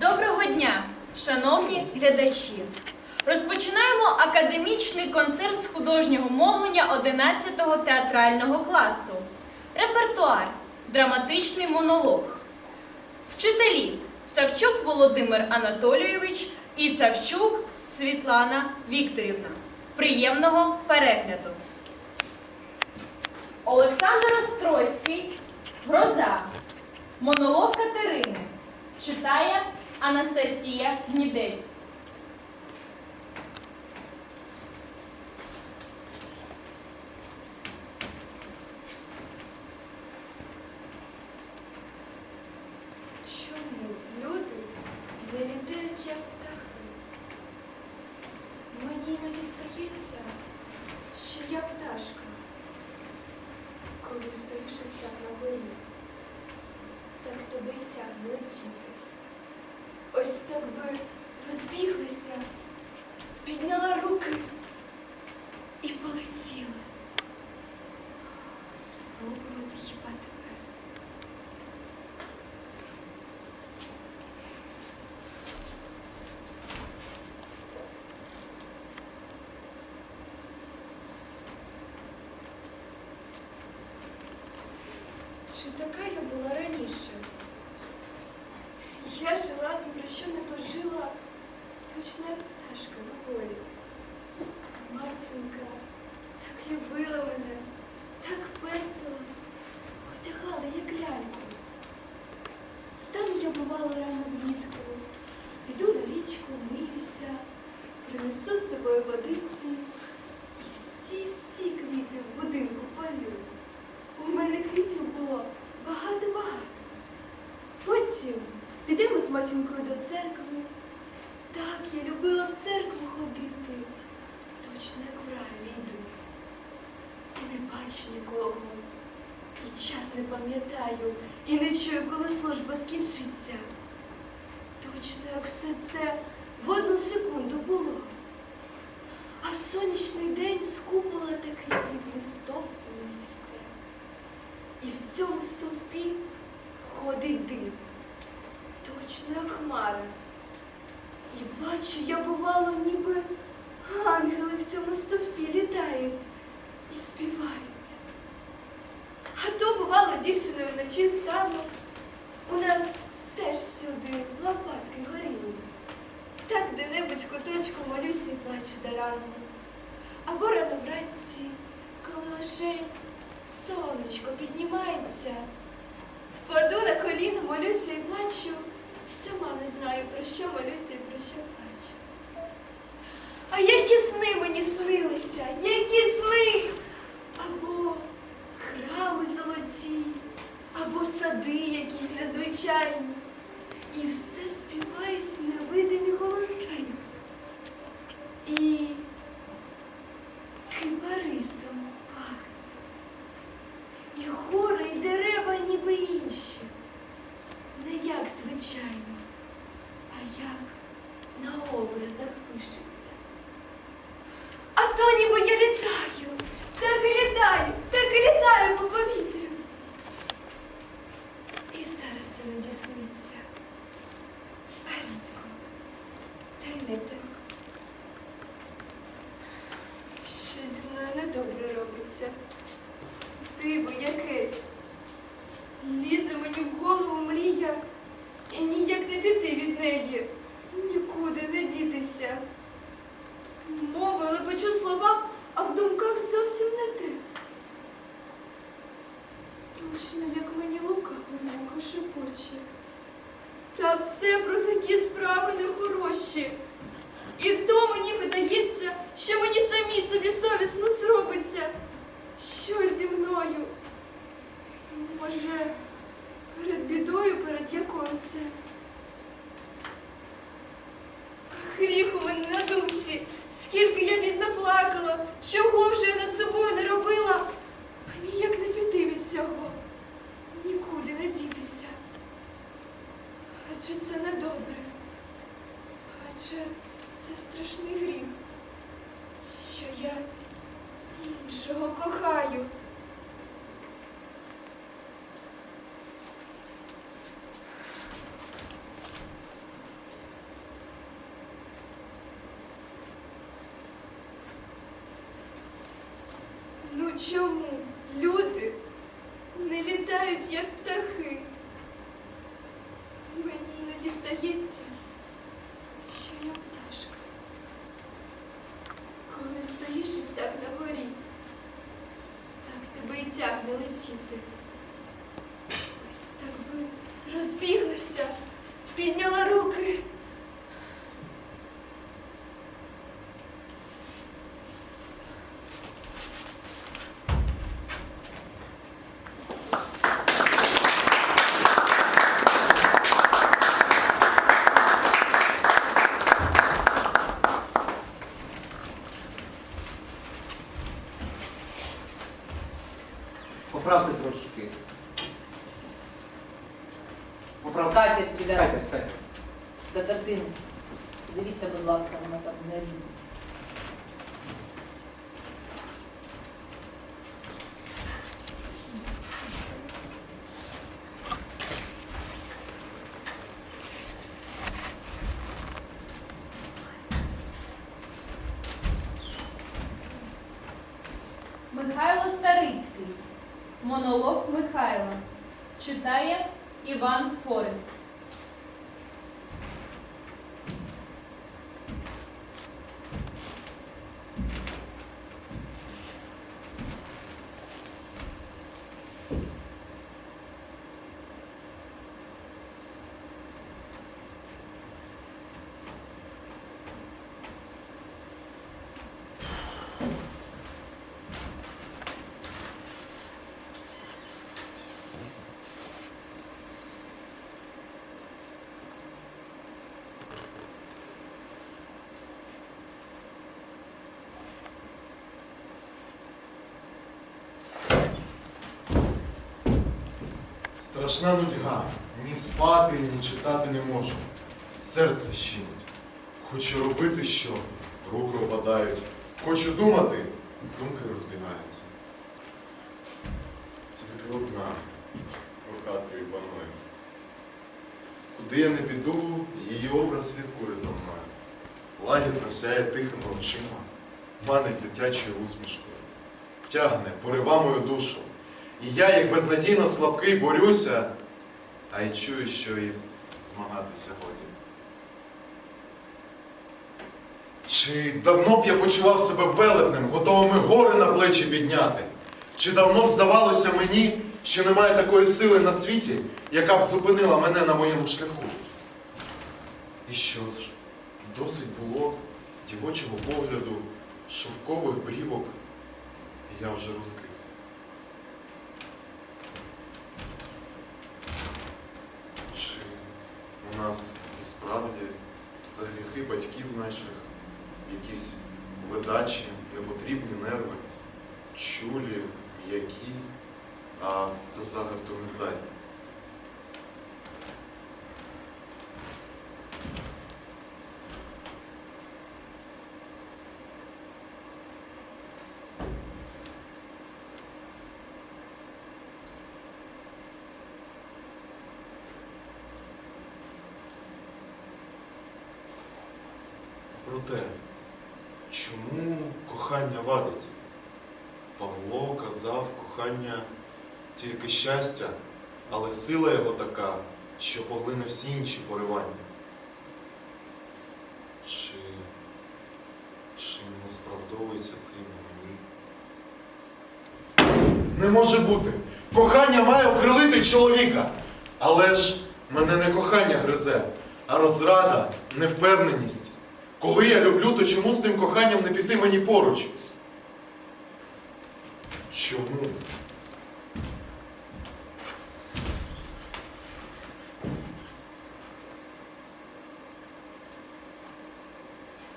Доброго дня, шановні глядачі! Розпочинаємо академічний концерт з художнього мовлення 11-го театрального класу. Репертуар, драматичний монолог. Вчителі Савчук Володимир Анатолійович і Савчук Світлана Вікторівна. Приємного перегляду. Олександр Острозький Гроза. Монолог Катерини. Читає Анастасія Гнідець. Чому люди не як птахи? Мені іноді стається, що я пташка, коли стоїш так на горі, так й тягне летіти. Би розбіглися, підняла руки і полетіла. Спробувати хіба тебе. Чи така я була раніше? Я жила, ні про що не тужила, точно як пташка на волі. Матінка так любила мене, так пестила, одягала, як ляльку. Встану я бувало рано влітку, піду на річку, миюся, принесу про такі справи нехороші. І то мені видається, що мені самій собі совісно зробиться. Що зі мною? Може, перед бідою, перед якою це? Гріх у мене на думці, скільки я бідно плакала, чого вже я над собою не робила, а ніяк не піти від цього, нікуди не дітися. Адже це не добре? адже це страшний гріх, що я іншого кохаю. Ну чому люди не літають, як птахи? Мені іноді здається, що я пташка. Коли стоїш ось так на горі, так тебе і тягне летіти. Ось так би розбіглася, підняла руки. Поправте трошки. Поправте. Скатерть, ребята, Скатерть, скатерть. скатертину. Дивіться, будь ласка, вона там не рівна. Михайло Старицький. Монолог Михайла. Читає Іван Форес. Страшна нудьга. Ні спати, ні читати не можу. Серце щемить. Хочу робити що, руки опадають. Хочу думати, думки розбігаються. Тільки одна в хатрі панує. Куди я не піду, її образ слідкує за мною. Лагідно сяє тихими очима, манить дитячою усмішкою. Тягне, порива мою душу. І я, як безнадійно слабкий, борюся, а й чую, що і змагатися годі. Чи давно б я почував себе велетним, готовими гори на плечі підняти? Чи давно б здавалося мені, що немає такої сили на світі, яка б зупинила мене на моєму шляху? І що ж, досить було дівочого погляду, шовкових брівок, і я вже розкис. Чи у нас і справді за гріхи батьків наших якісь ледачі, непотрібні нерви, чулі, м'які, а до загарту не здатні? Проте, чому кохання вадить? Павло казав, кохання тільки щастя, але сила його така, що поглине всі інші поривання. Чи, чи не справдовується це і на мені? Не може бути. Кохання має окрилити чоловіка. Але ж мене не кохання гризе, а розрада, невпевненість. Коли я люблю, то чому з тим коханням не піти мені поруч? Чому?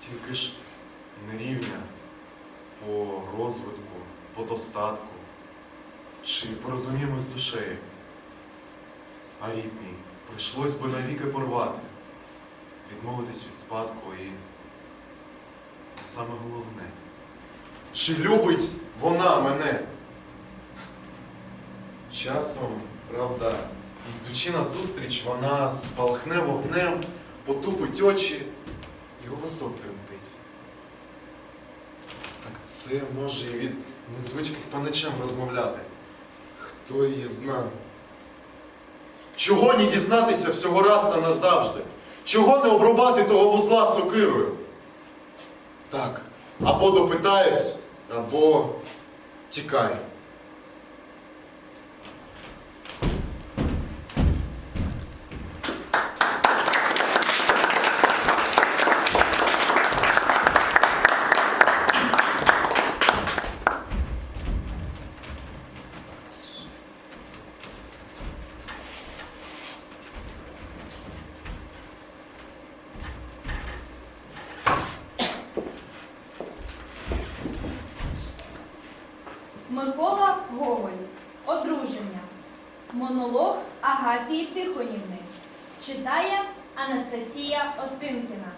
Тільки ж не рівня по розвитку, по достатку, чи порозуміємо з душею. А рідний, прийшлось би навіки порвати відмовитись від спадку і саме головне. Чи любить вона мене? Часом, правда, йдучи на зустріч, вона спалахне вогнем, потупить очі і голосок тремтить. Так Це може і від незвички з паничем розмовляти. Хто її зна? Чого не дізнатися всього раз та назавжди? Чого не обрубати того вузла сокирою? Так, або допитаюсь, або тікаю. Микола Гоголь. Одруження. Монолог Агафії Тихонівни. Читає Анастасія Осинкіна.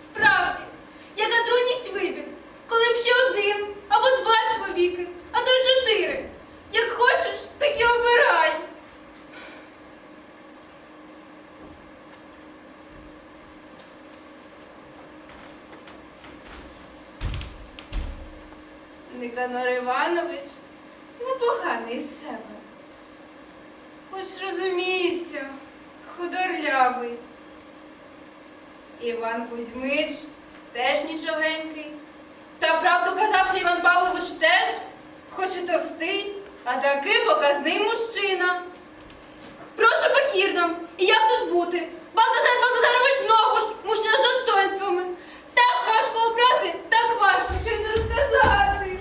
Справді, яка трудність вибір, коли б ще один або два чоловіки, а то й чотири. Як хочеш, так і обирай. Никанор Іванович непоганий з себе. Хоч розуміється, худорлявий. Іван Кузьмич теж нічогенький. Та правду казав, що Іван Павлович теж, хоч і товстий, а такий показний мужчина. Прошу покірно, і як тут бути? Балтазар Балтазарович знову ж мужчина з достоинствами. Так важко обрати, так важко, що й не розказати.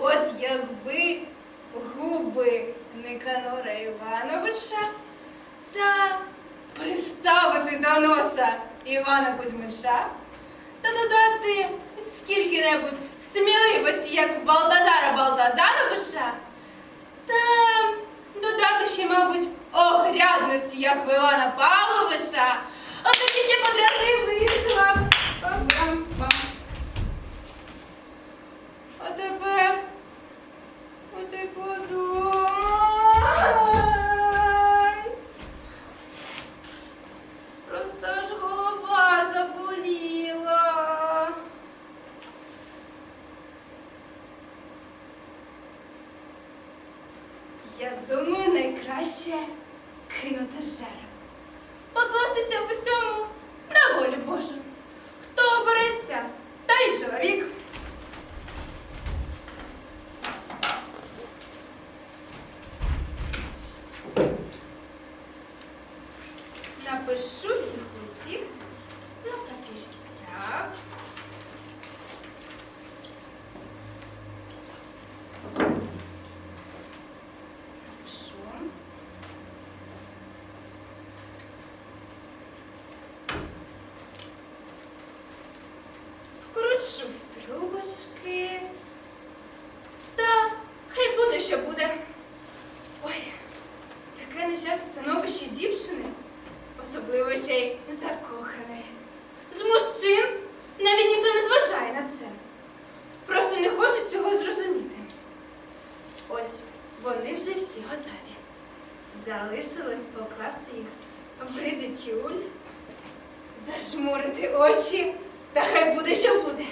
От якби губи Никанора Івановича та приставити до носа Івана Кузьмича та додати скільки-небудь сміливості, як в Балтазара Балтазаровича, та додати ще, мабуть, огрядності, як в Івана Павловича, а тоді б я найкраще кинути жереб. Покластися в усьому на волю Божу. Хто обереться, той чоловік. Напишу їх усіх на папірцях. Напишу. Скручу в трубочки. Та хай буде, що буде. Ой, таке нещасне становище дівчини, особливо ще й закоханої. З мужчин навіть ніхто не зважає на це. Просто не хочуть цього зрозуміти. Ось вони вже всі готові. Залишилось покласти їх в редикюль, зажмурити очі, та хай буде, що буде.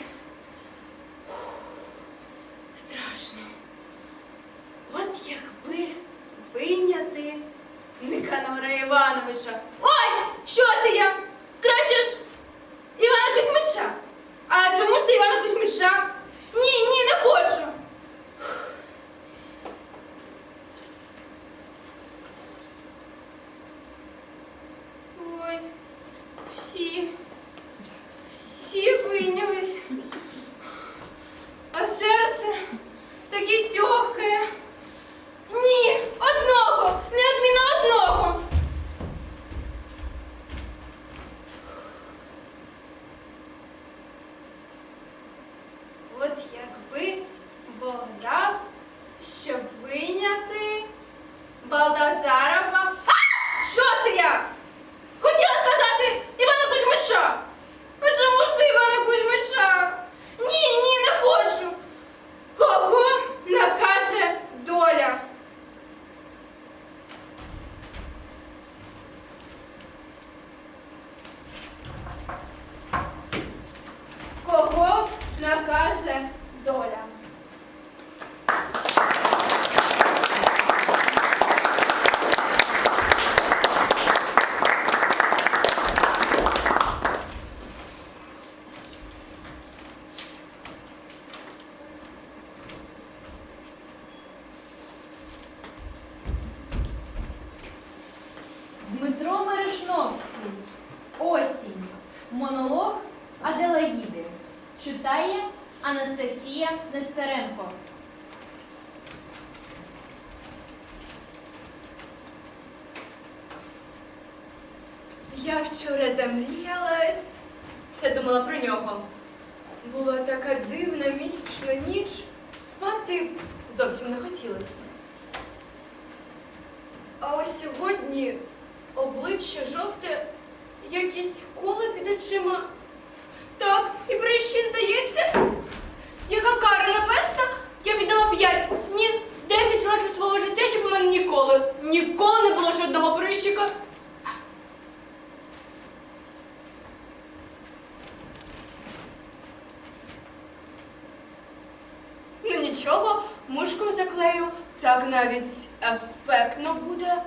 Навіть ефектно буде.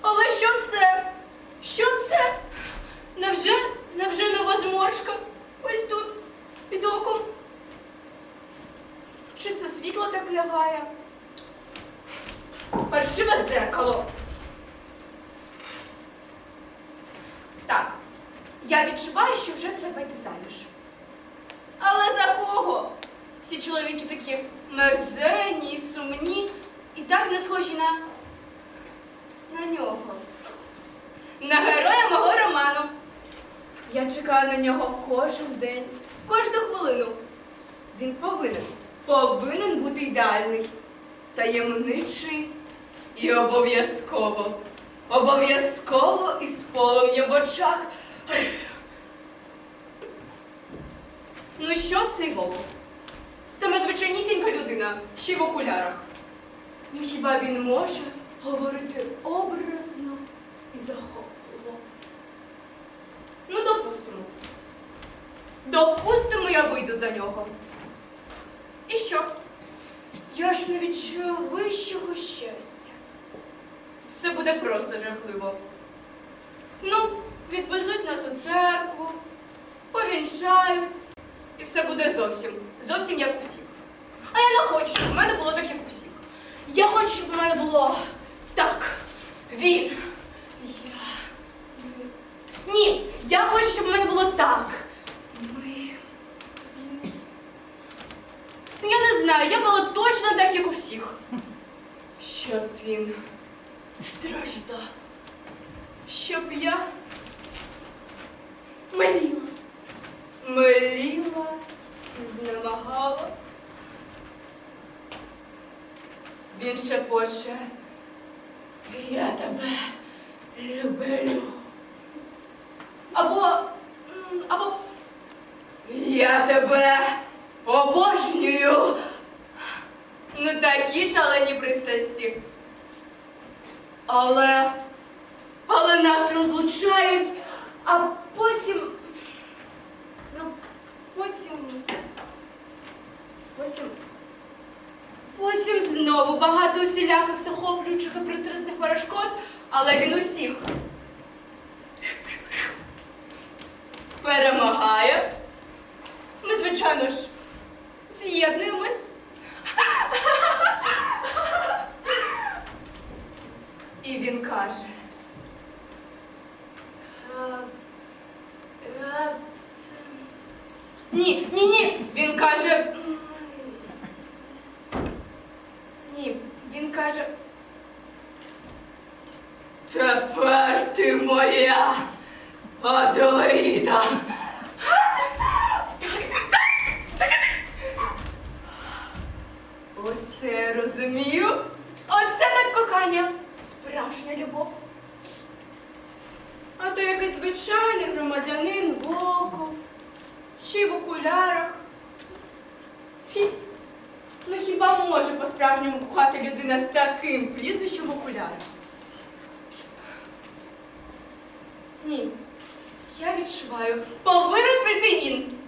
Але що це? Що це? Невже, невже нова зморшка? Ось тут, під оком. Чи це світло так лягає? Паршиве дзеркало. Так, я відчуваю, що вже треба йти заміж. Але за кого? Всі чоловіки такі мерзенні, і сумні і так не схожі на. на нього. На героя мого роману. Я чекаю на нього кожен день, кожну хвилину. Він повинен, повинен бути ідеальний, таємничий і обов'язково. Обов'язково із полум'ям в очах. Ну що цей Волков? Саме звичайнісінька людина, ще й в окулярах. Ну хіба він може говорити образно і захопливо? Ну, допустимо. Допустимо, я вийду за нього. І що? Я ж не відчую вищого щастя. Все буде просто жахливо. Ну, відвезуть нас у церкву, повінчають. І все буде зовсім, зовсім як у всіх. А я не хочу, щоб у мене було так, як у всіх. Я хочу, щоб у мене було так. Він. Я. Ні, я хочу, щоб у мене було так. Ми. Я не знаю, я було точно так, як у всіх. Щоб він страждав. Щоб я миліла миліла, знемагала. Він шепоче, я тебе люблю. Або, або я тебе обожнюю. Ну такі шалені пристрасті. Але, але нас розлучають, а потім. Ну, потім. Потім. Потім знову багато усіляких захоплюючих і пристрасних перешкод, але він усіх перемагає. Ми, звичайно ж, з'єднуємось. І він каже. «А, а, ні, ні, ні. Він каже. Ні, він каже. Тепер ти моя Аделаїда. Це я розумію. Оце так кохання. Справжня любов. А то якийсь звичайний громадянин Волков. Ще й в окулярах. Фі. Ну хіба може по-справжньому кохати людина з таким прізвищем в окулярах? Ні. Я відчуваю, повинен прийти він.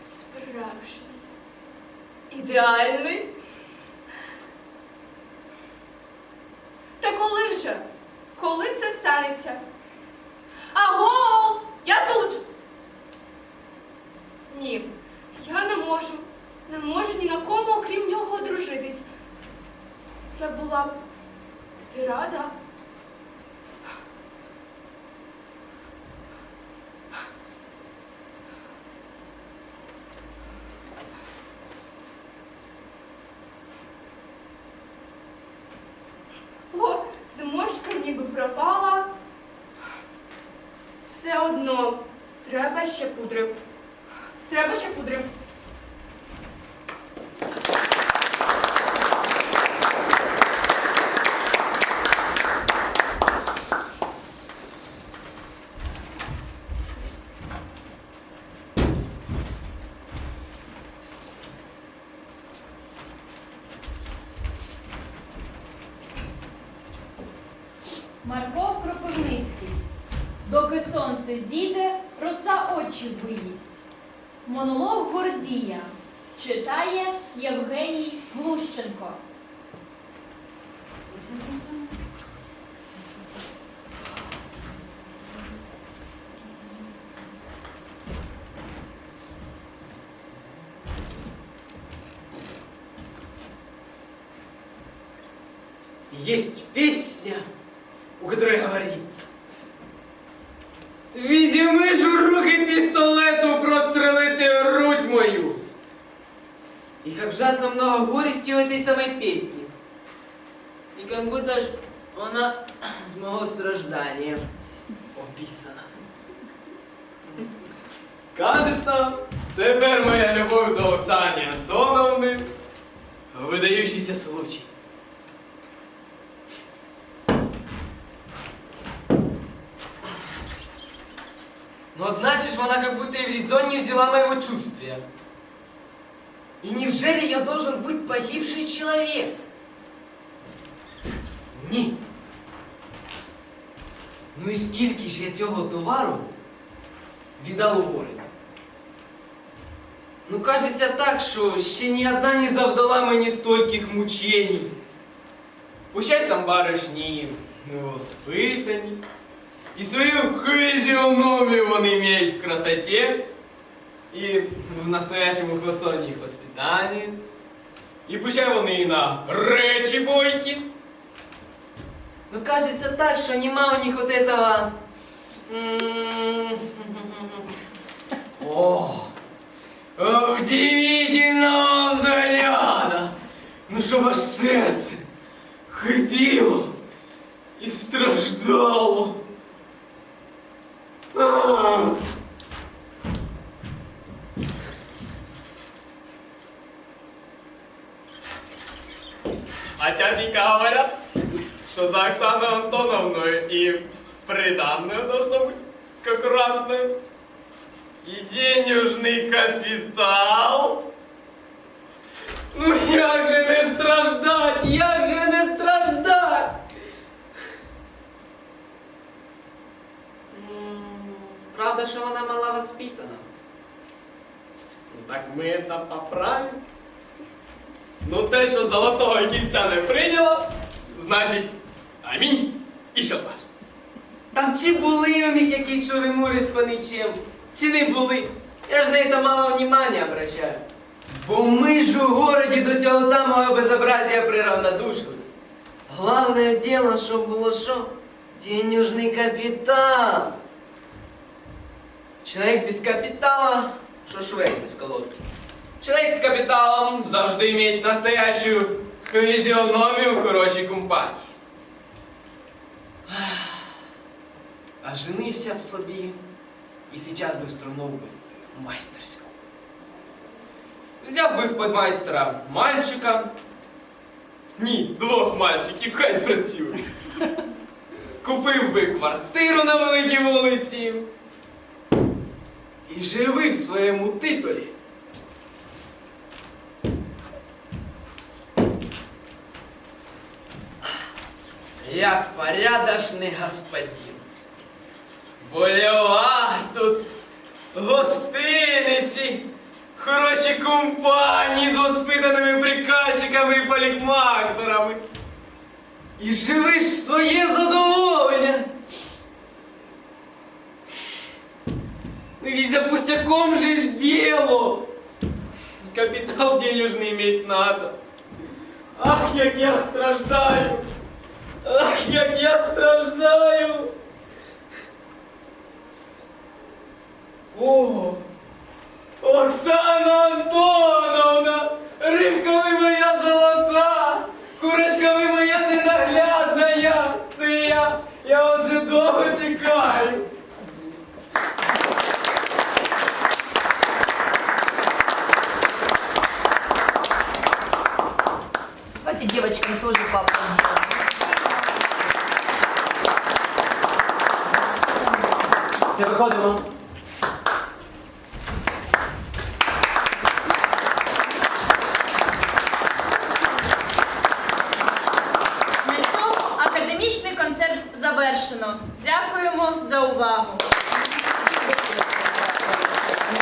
Справжній. Ідеальний. Та коли вже? Коли це станеться? Аго! Я тут! Ні, я не можу. Не можу ні на кому, окрім нього, одружитись. Це була б зрада. Треба ще пудри. Треба ще пудри. Марко Кропивницький. Доки сонце зійде, роса очі виїсть. Монолог Гордія. Читає Євгеній Глущенко. Есть песня, у которой говорится. Візьми ж в руки пістолету прострелити грудь мою. И как ужасно много горести у этой самой песни. И как будто ж она с моего страждания описана Кажется, тепер моя любов до Оксани Антоновны выдающийся случай. Но одначе ж она как будто и в резон не взяла моего чувствия. И неужели я должен быть погибший человек? Ні. Ну і скільки ж я цього товару віддав у городі? Ну, кажеться так, що ще ні одна не завдала мені стольких мучень. Пущай там барышні ну, воспитані. И свою физиономию он имеет в красоте и в настоящем их высоком их воспитании. И пущай он и на речи бойки. Но кажется так, что нема у них вот этого... м, О, удивительного взгляда. Ну, чтоб аж сердце хрипело и страждало. А! А говорят, что за Оксану Антоновну и приданную должно быть как ратную. И денежный капитал. Ну як же не страждать, як же не страждать? Правда, що вона мала воспитана. Ну так ми це поправимо. Ну те, що золотого кільця не прийняло, значить амінь і шабаш. Там чи були у них якісь шуримури з паничем, чи не були. Я ж на це мало внимання обращаю. Бо ми ж у городі до цього самого безобразія приравнодушились. Главное дело, що було що? Денежний капітал. Человек без капитала, что швей без колодки. Человек с капиталом завжди имеет настоящую физиономию в хорошей компании. А женився в собі І сейчас би стронув би майстерську. Взяв би в подмайстера мальчика Ні, двох мальчиків, хай працюють. Купив би квартиру на великій вулиці. І живи в своєму титулі. Як порядочний господин. Бульвар тут, гостиниці, хороші компанії з воспитаними приказчиками і полікмакторами. І живиш в своє задоволення. Ну ведь за пустяком же ж дело. Капитал денежный иметь надо. Ах, як я страждаю! Ах, як я страждаю!